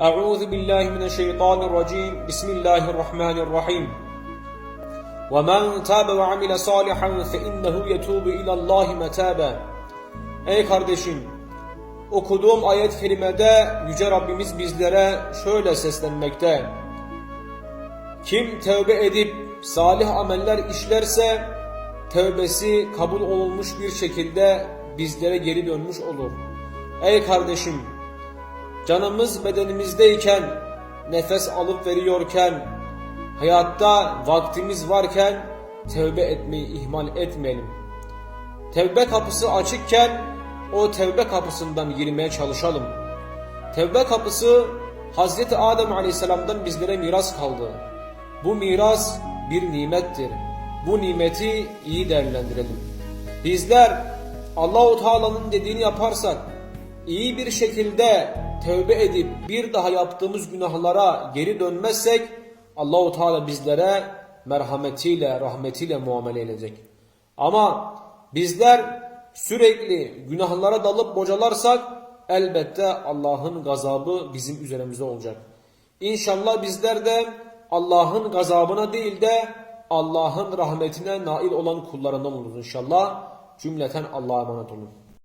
أعوذ بالله من الشيطان الرجيم بسم الله الرحمن الرحيم ومن تاب وعمل صالحا فإنه يتوب إلى الله متابا Ey kardeşim okuduğum ayet kerimede Yüce Rabbimiz bizlere şöyle seslenmekte. Kim tövbe edip salih ameller işlerse tövbesi kabul olunmuş bir şekilde bizlere geri dönmüş olur. Ey kardeşim Canımız bedenimizdeyken nefes alıp veriyorken hayatta vaktimiz varken tövbe etmeyi ihmal etmeyelim. Tevbe kapısı açıkken o tevbe kapısından girmeye çalışalım. Tevbe kapısı Hazreti Adem Aleyhisselam'dan bizlere miras kaldı. Bu miras bir nimettir. Bu nimeti iyi değerlendirelim. Bizler Allahu Teala'nın dediğini yaparsak, iyi bir şekilde tövbe edip bir daha yaptığımız günahlara geri dönmezsek Allahu Teala bizlere merhametiyle, rahmetiyle muamele edecek. Ama bizler sürekli günahlara dalıp bocalarsak elbette Allah'ın gazabı bizim üzerimizde olacak. İnşallah bizler de Allah'ın gazabına değil de Allah'ın rahmetine nail olan kullarından oluruz inşallah. Cümleten Allah'a emanet olun.